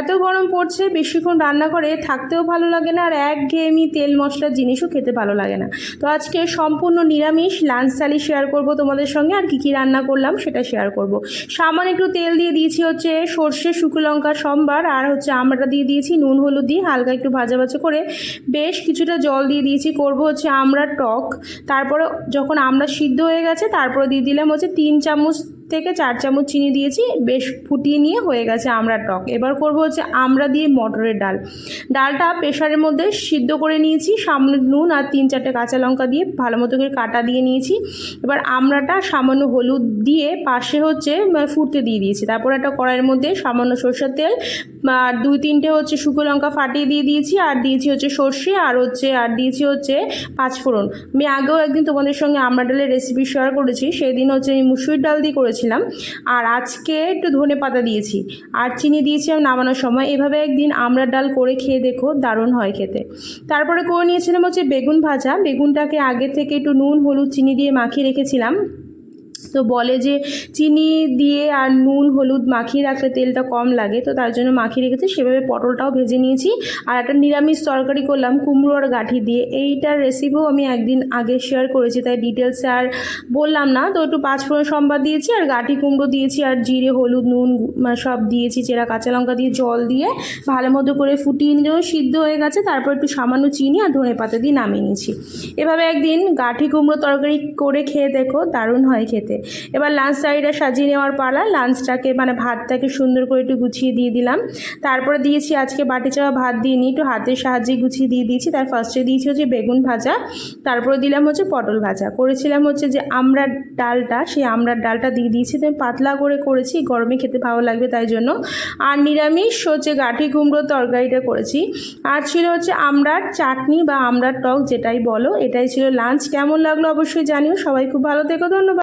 এত গরম পড়ছে, বেশিক্ষণ রান্না করে থাকতেও ভালো লাগে না, আর এক একঘেয়েমি তেল মশলার জিনিসও খেতে ভালো লাগে না। তো আজকে সম্পূর্ণ নিরামিষ, লাঞ্চ থালি শেয়ার করব তোমাদের সঙ্গে, আর কী কী রান্না করলাম সেটা শেয়ার করব। সামান্য একটু তেল দিয়ে দিয়েছি হচ্ছে সর্ষে, শুকনো লঙ্কা, সম্বার, আর হচ্ছে আমড়াটা দিয়ে দিয়েছি, নুন, হলুদ দিয়ে হালকা একটু ভাজা ভাজা করে বেশ কিছুটা জল দিয়ে দিয়েছি, করব হচ্ছে আমরা টক। তারপরে যখন আমরা সিদ্ধ হয়ে গেছে, তারপরে দিয়ে দিলাম হচ্ছে তিন চামচ থেকে চার চামচ চিনি দিয়েছি, বেশ ফুটিয়ে নিয়ে হয়ে গেছে আমরা টক। এবার করব হচ্ছে আমরা দিয়ে মটরের ডাল। ডালটা প্রেশারের মধ্যে সিদ্ধ করে নিয়েছি সামনে নুন আর তিন চারটে কাঁচা লঙ্কা দিয়ে ভালো মতো করে কাটা দিয়ে নিয়েছি। এবার আমরাটা সামান্য হলুদ দিয়ে পাশে হচ্ছে ফুটতে দিয়ে দিয়েছি। তারপর একটা কড়াইয়ের মধ্যে সামান্য সর্ষের তেল, আর দুই তিনটে হচ্ছে শুকনো লঙ্কা ফাটিয়ে দিয়ে দিয়েছি, আর দিয়েছি হচ্ছে সর্ষে, আর হচ্ছে, আর দিয়েছি হচ্ছে পাঁচফোড়ন। আমি আগেও একদিন তোমাদের সঙ্গে আমরা ডালের রেসিপি শেয়ার করেছি সেই দিন হচ্ছে আমি মুসুরির ডাল দিয়ে করেছিলাম। আর আজকে একটু ধনে পাতা দিয়েছি। আর চিনি দিয়েছিলাম নামানোর সময়। এভাবে একদিন আমরা ডাল করে খেয়ে দেখো, দারুণ হয় খেতে। তারপরে করে নিয়েছিলাম হচ্ছে বেগুন ভাজা। বেগুনটাকে আগে থেকে একটু নুন, হলুদ, চিনি দিয়ে মাখিয়ে রেখেছিলাম। তো বলে যে চিনি দিয়ে আর নুন, হলুদ মাখিয়ে রাখলে তেলটা কম লাগে, তো তার জন্য মাখিয়ে রেখেছি। সেভাবে পটলটাও ভেজে নিয়েছি। আর একটা নিরামিষ তরকারি করলাম, কুমড়ো আর গাঁঠি দিয়ে। এইটার রেসিপিও আমি একদিন আগে শেয়ার করেছি, তাই ডিটেলসে আর বললাম না। তো একটু পাঁচফোড়ন সম্বাদ দিয়েছি, আর গাঁঠি কুমড়ো দিয়েছি, আর জিরে, হলুদ, নুন মানে সব দিয়েছি, চেরা কাঁচা লঙ্কা দিয়ে জল দিয়ে। ভালো মতো করে ফুটিয়ে যখন সিদ্ধ হয়ে গেছে, তারপর একটু সামান্য চিনি আর ধনে পাতা দিয়ে নামিয়ে নিয়েছি। এভাবে একদিন গাঁঠি কুমড়ো তরকারি করে খেয়ে দেখো, দারুণ হয় খেতে। এবার লাঞ্চ থালিটা সাজিয়ে নেওয়ার পালা লাঞ্চটাকে মানে ভাতটাকে সুন্দর করে একটু গুছিয়ে দিয়ে দিলাম। তারপরে দিয়েছি আজকে বাটি চাওয়া ভাত দিইনি একটু হাতের সাহায্যে গুছিয়ে দিয়ে দিয়েছি। তার ফার্স্টে দিয়েছি হচ্ছে বেগুন ভাজা, তারপরে দিলাম হচ্ছে পটল ভাজা। করেছিলাম হচ্ছে যে আমড়ার ডালটা, সেই আমড়ার ডালটা দিয়ে দিয়েছি। তো পাতলা করে করেছি, গরমে খেতে ভালো লাগবে তাই জন্য। আর নিরামিষ হচ্ছে গাঠি কুমড়োর তরকারিটা করেছি। আর ছিল হচ্ছে আমড়ার চাটনি বা আমরার টক যেটাই বলো, এটাই ছিল লাঞ্চ কেমন লাগল অবশ্যই জানিও। সবাই খুব ভালো থেকো, ধন্যবাদ।